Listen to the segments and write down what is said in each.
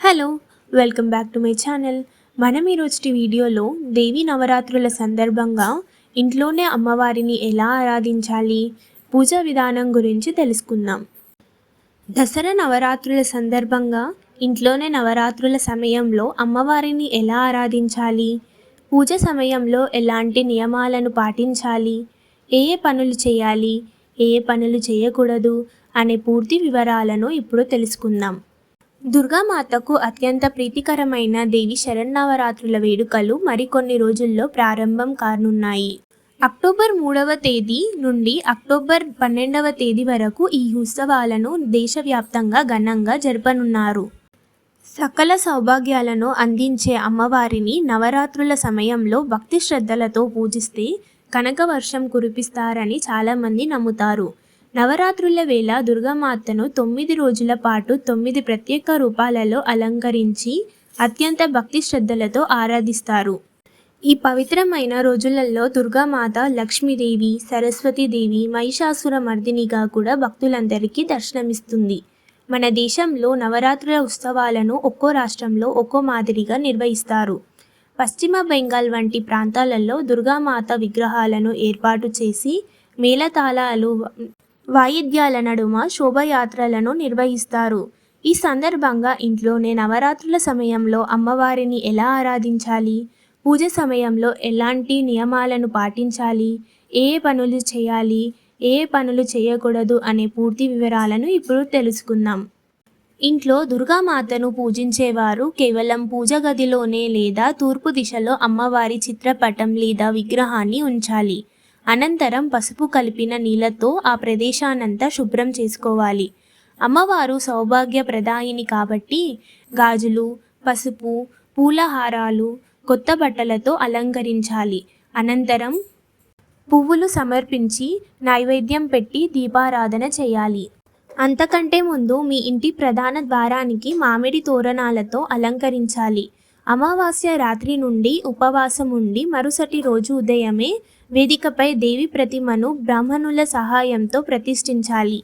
Hello welcome back to my channel. మనం ఈరోజు వీడియోలో దేవి నవరాత్రుల సందర్భంగా ఇంట్లోనే అమ్మవారిని ఎలా ఆరాధించాలి పూజా విధానం గురించి తెలుసుకుందాం. దసరా నవరాత్రుల సందర్భంగా ఇంట్లోనే నవరాత్రుల సమయంలో అమ్మవారిని ఎలా ఆరాధించాలి పూజ సమయంలో ఎలాంటి నియమాలను పాటించాలి ఏ ఏ పనులు చేయాలి ఏ ఏ పనులు చేయకూడదు అనే పూర్తి వివరాలను ఇప్పుడు తెలుసుకుందాం. దుర్గామాతకు అత్యంత ప్రీతికరమైన దేవి శరన్నవరాత్రుల వేడుకలు మరికొన్ని రోజుల్లో ప్రారంభం కానున్నాయి. అక్టోబర్ మూడవ తేదీ నుండి అక్టోబర్ పన్నెండవ తేదీ వరకు ఈ ఉత్సవాలను దేశవ్యాప్తంగా ఘనంగా జరపనున్నారు. సకల సౌభాగ్యాలను అందించే అమ్మవారిని నవరాత్రుల సమయంలో భక్తి శ్రద్ధలతో పూజిస్తే కనక వర్షం కురిపిస్తారని చాలామంది నమ్ముతారు. నవరాత్రుల వేళ దుర్గామాతను తొమ్మిది రోజుల పాటు తొమ్మిది ప్రత్యేక రూపాలలో అలంకరించి అత్యంత భక్తి శ్రద్ధలతో ఆరాధిస్తారు. ఈ పవిత్రమైన రోజులలో దుర్గామాత లక్ష్మీదేవి సరస్వతీదేవి మహిషాసుర మర్దినిగా కూడా భక్తులందరికీ దర్శనమిస్తుంది. మన దేశంలో నవరాత్రుల ఉత్సవాలను ఒక్కో రాష్ట్రంలో ఒక్కో మాదిరిగా నిర్వహిస్తారు. పశ్చిమ బెంగాల్ వంటి ప్రాంతాలలో దుర్గామాత విగ్రహాలను ఏర్పాటు చేసి మేళతాళాలు వాయిద్యాల నడుమ శోభయాత్రలను నిర్వహిస్తారు. ఈ సందర్భంగా ఇంట్లోనే నవరాత్రుల సమయంలో అమ్మవారిని ఎలా ఆరాధించాలి? పూజ సమయంలో ఎలాంటి నియమాలను పాటించాలి? ఏ పనులు చేయాలి? ఏ పనులు చేయకూడదు అనే పూర్తి వివరాలను ఇప్పుడు తెలుసుకుందాం. ఇంట్లో దుర్గామాతను పూజించేవారు కేవలం పూజ గదిలోనే లేదా తూర్పు దిశలో అమ్మవారి చిత్రపటం లేదా విగ్రహాన్ని ఉంచాలి. అనంతరం పసుపు కలిపిన నీళ్ళతో ఆ ప్రదేశానంతా శుభ్రం చేసుకోవాలి. అమ్మవారు సౌభాగ్య ప్రదాయిని కాబట్టి గాజులు పసుపు పూలహారాలు కొత్త బట్టలతో అలంకరించాలి. అనంతరం పువ్వులు సమర్పించి నైవేద్యం పెట్టి దీపారాధన చేయాలి. అంతకంటే ముందు మీ ఇంటి ప్రధాన ద్వారానికి మామిడి తోరణాలతో అలంకరించాలి. అమావాస్య రాత్రి నుండి ఉపవాసం ఉండి మరుసటి రోజు ఉదయమే వేదికపై దేవి ప్రతిమను బ్రాహ్మణుల సహాయంతో ప్రతిష్ఠించాలి.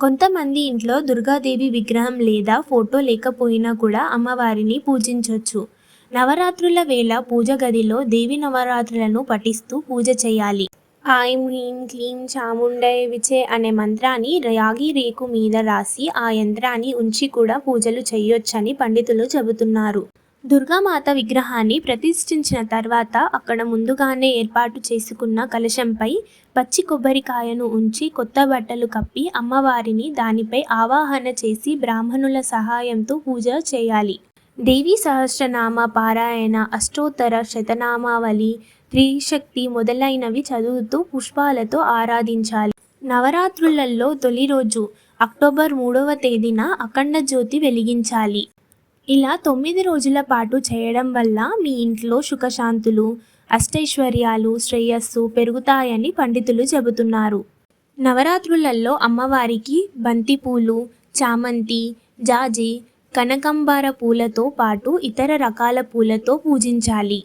కొంతమంది ఇంట్లో దుర్గాదేవి విగ్రహం లేదా ఫోటో లేకపోయినా కూడా అమ్మవారిని పూజించవచ్చు నవరాత్రుల వేళ పూజ గదిలో దేవి నవరాత్రులను పఠిస్తూ పూజ చేయాలి. ఆయం హ్రీం క్లీం చాముండై విచే అనే మంత్రాన్ని రాగి రేకు మీద రాసి ఆ యంత్రాన్ని ఉంచి కూడా పూజలు చేయొచ్చని పండితులు చెబుతున్నారు. దుర్గామాత విగ్రహాన్ని ప్రతిష్ఠించిన తర్వాత అక్కడ ముందుగానే ఏర్పాటు చేసుకున్న కలశంపై పచ్చి కొబ్బరికాయను ఉంచి కొత్త బట్టలు కప్పి అమ్మవారిని దానిపై ఆవాహన చేసి బ్రాహ్మణుల సహాయంతో పూజ చేయాలి. దేవి సహస్రనామ పారాయణ అష్టోత్తర శతనామావళి త్రిశక్తి మొదలైనవి చదువుతూ పుష్పాలతో ఆరాధించాలి. నవరాత్రులలో తొలి రోజు అక్టోబర్ మూడవ తేదీన అఖండ జ్యోతి వెలిగించాలి. ఇలా తొమ్మిది రోజుల పాటు చేయడం వల్ల మీ ఇంట్లో సుఖశాంతులు అష్టైశ్వర్యాలు శ్రేయస్సు పెరుగుతాయని పండితులు చెబుతున్నారు. నవరాత్రులలో అమ్మవారికి బంతిపూలు చామంతి జాజి కనకంబార పూలతో పాటు ఇతర రకాల పూలతో పూజించాలి.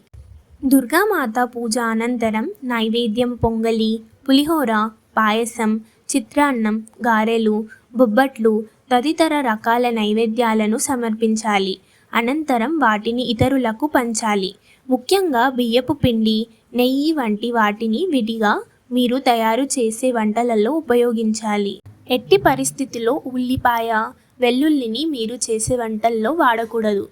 దుర్గామాత పూజ అనంతరం నైవేద్యం పొంగలి పులిహోర పాయసం చిత్రాన్నం గారెలు బొబ్బట్లు తదితర రకాల నైవేద్యాలను సమర్పించాలి. అనంతరం వాటిని ఇతరులకు పంచాలి. ముఖ్యంగా బియ్యపు పిండి నెయ్యి వంటి వాటిని విడిగా మీరు తయారు చేసే వంటలలో ఉపయోగించాలి. ఎట్టి పరిస్థితిలో ఉల్లిపాయ వెల్లుల్లిని మీరు చేసే వంటల్లో వాడకూడదు.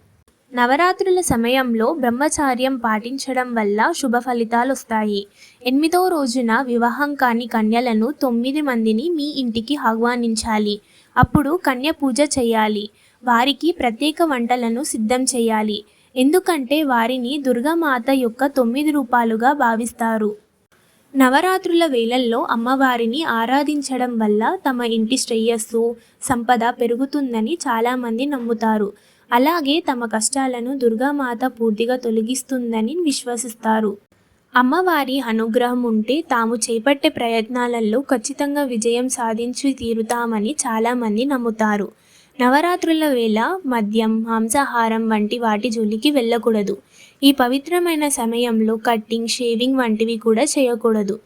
నవరాత్రుల సమయంలో బ్రహ్మచార్యం పాటించడం వల్ల శుభ ఫలితాలు వస్తాయి. ఎనిమిదో రోజున వివాహం కాని కన్యలను తొమ్మిది మందిని మీ ఇంటికి ఆహ్వానించాలి. అప్పుడు కన్య పూజ చేయాలి. వారికి ప్రత్యేక వంటలను సిద్ధం చేయాలి. ఎందుకంటే వారిని దుర్గామాత యొక్క తొమ్మిది రూపాలుగా భావిస్తారు. నవరాత్రుల వేళల్లో అమ్మవారిని ఆరాధించడం వల్ల తమ ఇంటి శ్రేయస్సు సంపద పెరుగుతుందని చాలామంది నమ్ముతారు. అలాగే తమ కష్టాలను దుర్గామాత పూర్తిగా తొలగిస్తుందని విశ్వసిస్తారు. అమ్మవారి అనుగ్రహం ఉంటే తాము చేపట్టే ప్రయత్నాలలో ఖచ్చితంగా విజయం సాధించి తీరుతామని చాలామంది నమ్ముతారు. నవరాత్రుల వేళ మద్యం మాంసాహారం వంటి వాటి జోలికి వెళ్ళకూడదు. ఈ పవిత్రమైన సమయంలో కట్టింగ్ షేవింగ్ వంటివి కూడా చేయకూడదు.